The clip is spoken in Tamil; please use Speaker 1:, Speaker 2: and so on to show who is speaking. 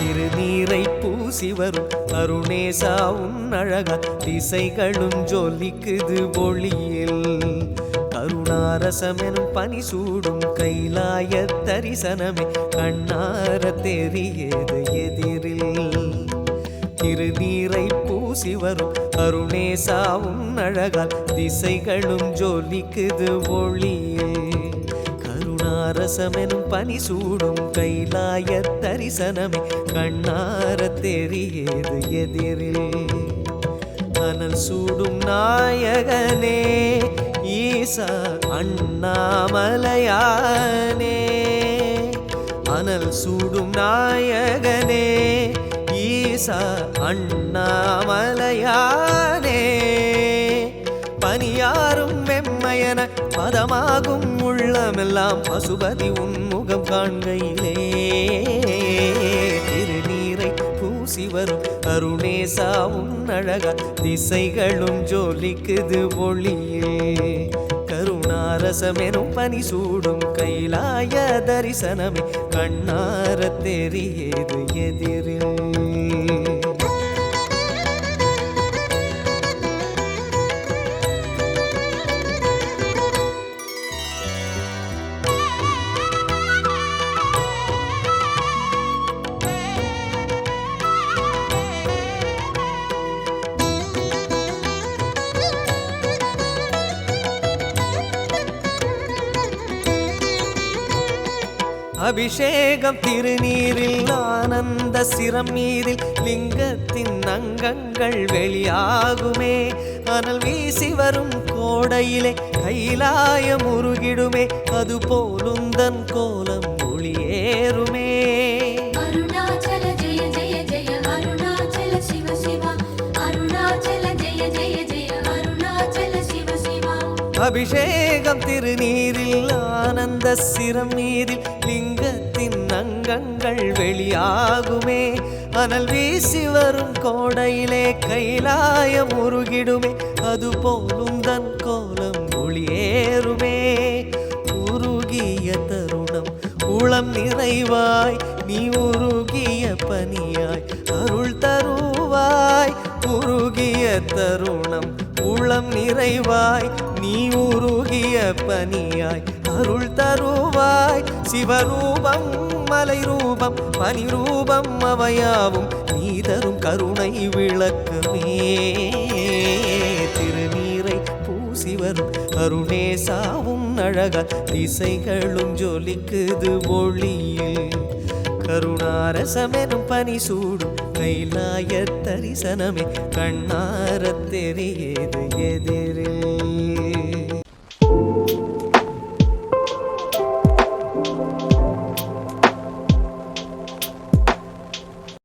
Speaker 1: திருநீரை பூசி வரும். அருணேசா உன் அழகா திசைகளும் ஜொலிக்குது ஒளியில். கருணாரசமெனும் பனி சூடும் கைலாய தரிசனமே கண்ணார தெரியது எதிரில். திருநீரை பூசி வரும். அருணேசாவும் அழகால் திசைகளும் ஜொலிக்குது ஒளியில். கருணாரசமெனும் பனி சூடும் கைலாய தரிசனமே. கண்ணார தெரியது எதிரில். அனல் சூடும் நாயகனே ஈசா அண்ணாமலையானே. அனல் சூடும் நாயகனே ஈசா அண்ணாமலையானே. பனியாரும் வெம்மையன மதமாகும் உள்ளமெல்லாம் பசுபதி உன்முகம் காண்கையிலே. திருநீரை பூசி வரும் அருணேசா உன் அழகா திசைகளும் ஜோலிக்குது ஒளியே கருணாரசமெனும் பனி சூடும் கைலாய தரிசனமே கண்ணார தெரியது எதிரில். அபிஷேகம் திருநீரில் ஆனந்த சிரம் மீதில் லிங்கத்தின் அங்கங்கள் வெளியாகுமே. அனல் வீசி வரும் கோடையிலே கைலாயம் உருகிடுமே அது போலுந்தன் கோலம் ஒளியேறுமே அபிஷேகம் திருநீரில் ஆனந்த சிரம் நீரில் லிங்கத்தின் அங்கங்கள் வெளியாகுமே. அனல் வீசி வரும் கோடையிலே கைலாயம் உருகிடுமே அது போலும் தன் கோலம் ஒளியேறுமே. உருகிய தருணம் உளம் நிறைவாய் நீ உருகிய பனியாய் அருள் தருவாய். உருகிய தருணம் உள்ளம் நிறைவாய் நீ உருகிய பனியாய் அருள் தருவாய். சிவரூபம் மலை ரூபம் பனி ரூபம் அவையாவும் நீ தரும் கருணை விளக்கமே. திருநீரை பூசி வரும் அருணேசாவும் அழகா திசைகளும் ஜொலிக்குது ஒளியில். கருணாரசமெனும் பனி சூடும். கைலாய தரிசனமே கண்ணாரத் தெரியது எதிரில்.